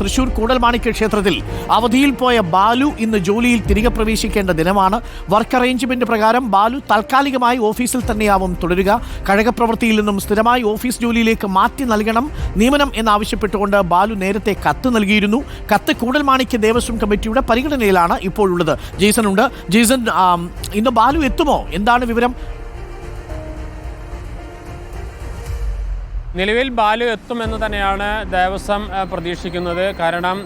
തൃശൂർ കൂടൽമാണിക്യ ക്ഷേത്രത്തിൽ അവധിയിൽ പോയ ബാലു ഇന്ന് ജോലിയിൽ തിരികെ പ്രവേശിക്കേണ്ട ദിനമാണ്. വർക്ക് അറേഞ്ച്മെന്റ് പ്രകാരം ബാലു താൽക്കാലികമായി ഓഫീസിൽ തന്നെയാവും തുടരുക. കഴകപ്രവൃത്തിയിൽ നിന്നും സ്ഥിരമായി ഓഫീസ് ജോലിയിലേക്ക് മാറ്റി നൽകണം നിയമനം എന്നാവശ്യപ്പെട്ടുകൊണ്ട് ബാലു നേരത്തെ കത്ത് നൽകിയിരുന്നു. കത്ത് കൂടൽമാണിക്യ ദേവസ്വം കമ്മിറ്റിയുടെ പരിഗണനയിലാണ് ഇപ്പോഴുള്ളത്. ജീസൺ ഉണ്ട് ജീസൺ ഇന്ന് ബാലു എത്തുമോ? എന്താണ് വിവരം? നിലവിൽ ബാലു എത്തുമെന്ന് തന്നെയാണ് ദേവസ്വം പ്രതീക്ഷിക്കുന്നത്. കാരണം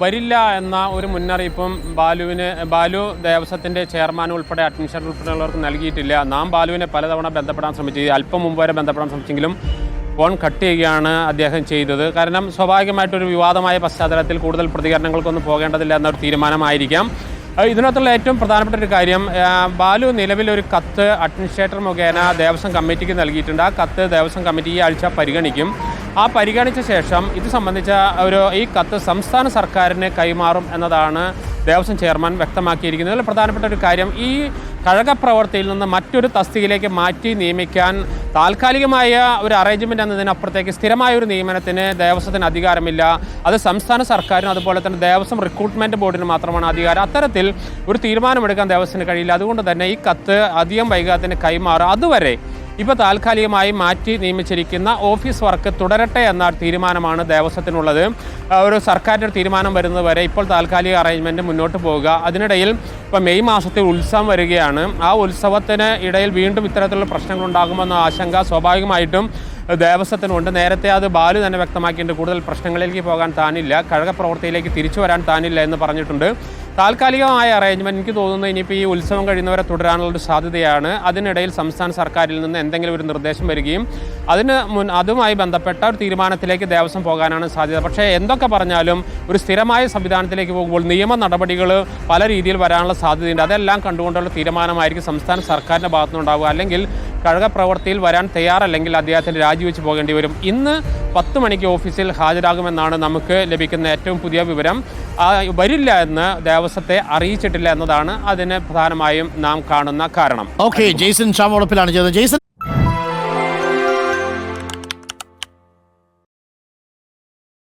വരില്ല എന്ന ഒരു മുന്നറിയിപ്പും ബാലുവിന് ബാലു ദേവസ്വത്തിന്റെ ചെയർമാൻ ഉൾപ്പെടെ അഡ്മിഷൻ ഉൾപ്പെടെയുള്ളവർക്ക് നൽകിയിട്ടില്ല. നാം ബാലുവിനെ പലതവണ ബന്ധപ്പെടാൻ ശ്രമിച്ചു അല്പം മുമ്പ് വരെ ബന്ധപ്പെടാൻ ശ്രമിച്ചെങ്കിലും ഫോൺ കട്ട് ചെയ്യുകയാണ് അദ്ദേഹം ചെയ്തത്. കാരണം സ്വാഭാവികമായിട്ടൊരു വിവാദമായ പശ്ചാത്തലത്തിൽ കൂടുതൽ പ്രതികരണങ്ങൾക്കൊന്നും പോകേണ്ടതില്ല എന്നൊരു തീരുമാനമായിരിക്കാം. ഇതിനകത്തുള്ള ഏറ്റവും പ്രധാനപ്പെട്ട ഒരു കാര്യം ബാലു നിലവിൽ ഒരു കത്ത് അഡ്മിനിസ്ട്രേറ്റർ മുഖേന ദേവസ്വം കമ്മിറ്റിക്ക് നൽകിയിട്ടുണ്ട്. ആ കത്ത് ദേവസ്വം കമ്മിറ്റി ഈ ആഴ്ച പരിഗണിക്കും. ആ പരിഗണിച്ച ശേഷം ഇത് സംബന്ധിച്ച ഒരു ഈ കത്ത് സംസ്ഥാന സർക്കാരിന് കൈമാറും എന്നതാണ് ദേവസ്വം ചെയർമാൻ വ്യക്തമാക്കിയിരിക്കുന്നത്. പ്രധാനപ്പെട്ട ഒരു കാര്യം ഈ കഴകപ്രവർത്തിയിൽ നിന്ന് മറ്റൊരു തസ്തികയിലേക്ക് മാറ്റി നിയമിക്കാൻ താൽക്കാലികമായ ഒരു അറേഞ്ച്മെന്റ് എന്നതിനപ്പുറത്തേക്ക് സ്ഥിരമായ ഒരു നിയമനത്തിന് ദേവസ്വത്തിന് അധികാരമില്ല. അത് സംസ്ഥാന സർക്കാരിനും അതുപോലെ തന്നെ ദേവസ്വം റിക്രൂട്ട്മെന്റ് ബോർഡിന് മാത്രമാണ് അധികാരം. അത്തരത്തിൽ ഒരു തീരുമാനമെടുക്കാൻ ദേവസ്വത്തിന് കഴിയില്ല. അതുകൊണ്ട് തന്നെ ഈ കത്ത് അധികം വൈകാതെ തന്നെ കൈമാറും. അതുവരെ ഇപ്പോൾ താൽക്കാലികമായി മാറ്റി നിയമിച്ചിരിക്കുന്ന ഓഫീസ് വർക്ക് തുടരട്ടെ എന്ന തീരുമാനമാണ് ദേവസ്വത്തിനുള്ളത്. ഒരു സർക്കാരിന്റെ തീരുമാനം വരുന്നത് വരെ ഇപ്പോൾ താൽക്കാലിക അറേഞ്ച്മെന്റ് മുന്നോട്ട് പോവുക. അതിനിടയിൽ ഇപ്പോൾ മെയ് മാസത്തിൽ ഉത്സവം വരികയാണ്. ആ ഉത്സവത്തിന് ഇടയിൽ വീണ്ടും ഇത്തരത്തിലുള്ള പ്രശ്നങ്ങൾ ഉണ്ടാകുമെന്ന ആശങ്ക സ്വാഭാവികമായിട്ടും ദേവസ്വത്തിനുണ്ട്. നേരത്തെ അത് ബാലു തന്നെ വ്യക്തമാക്കിയിട്ടുണ്ട്. കൂടുതൽ പ്രശ്നങ്ങളിലേക്ക് പോകാൻ താനില്ല. കഴക പ്രവൃത്തിയിലേക്ക് തിരിച്ചു വരാൻ താനില്ല എന്ന് പറഞ്ഞിട്ടുണ്ട്. താൽക്കാലികമായ അറേഞ്ച്മെന്റ് എനിക്ക് തോന്നുന്നത് ഇനിയിപ്പോൾ ഈ ഉത്സവം കഴിയുന്നവരെ തുടരാനുള്ള ഒരു സാധ്യതയാണ്. അതിനിടയിൽ സംസ്ഥാന സർക്കാരിൽ നിന്ന് എന്തെങ്കിലും ഒരു നിർദ്ദേശം വരികയും അതിന് മുൻ അതുമായി ബന്ധപ്പെട്ട ഒരു തീരുമാനത്തിലേക്ക് ദേവസ്വം പോകാനാണ് സാധ്യത. പക്ഷേ എന്തൊക്കെ പറഞ്ഞാലും ഒരു സ്ഥിരമായ സംവിധാനത്തിലേക്ക് പോകുമ്പോൾ നിയമ നടപടികൾ പല രീതിയിൽ വരാനുള്ള സാധ്യതയുണ്ട്. അതെല്ലാം കണ്ടുകൊണ്ടുള്ള തീരുമാനമായിരിക്കും സംസ്ഥാന സർക്കാരിന്റെ ഭാഗത്തുനിന്നുണ്ടാവുക. അല്ലെങ്കിൽ കഴക പ്രവൃത്തിയിൽ വരാൻ തയ്യാറല്ലെങ്കിൽ അദ്ദേഹത്തിന് രാജിവെച്ച് പോകേണ്ടി വരും. ഇന്ന് പത്ത് മണിക്ക് ഓഫീസിൽ ഹാജരാകുമെന്നാണ് നമുക്ക് ലഭിക്കുന്ന ഏറ്റവും പുതിയ വിവരം. വരില്ല എന്ന് ദേവസ്വത്തെ അറിയിച്ചിട്ടില്ല എന്നതാണ് അതിന് പ്രധാനമായും നാം കാണുന്ന കാരണം. ഓക്കെ ജെയ്സൺ ഷാമോളപ്പിലാണ് ചെയ്തത്. ജെയ്സൺ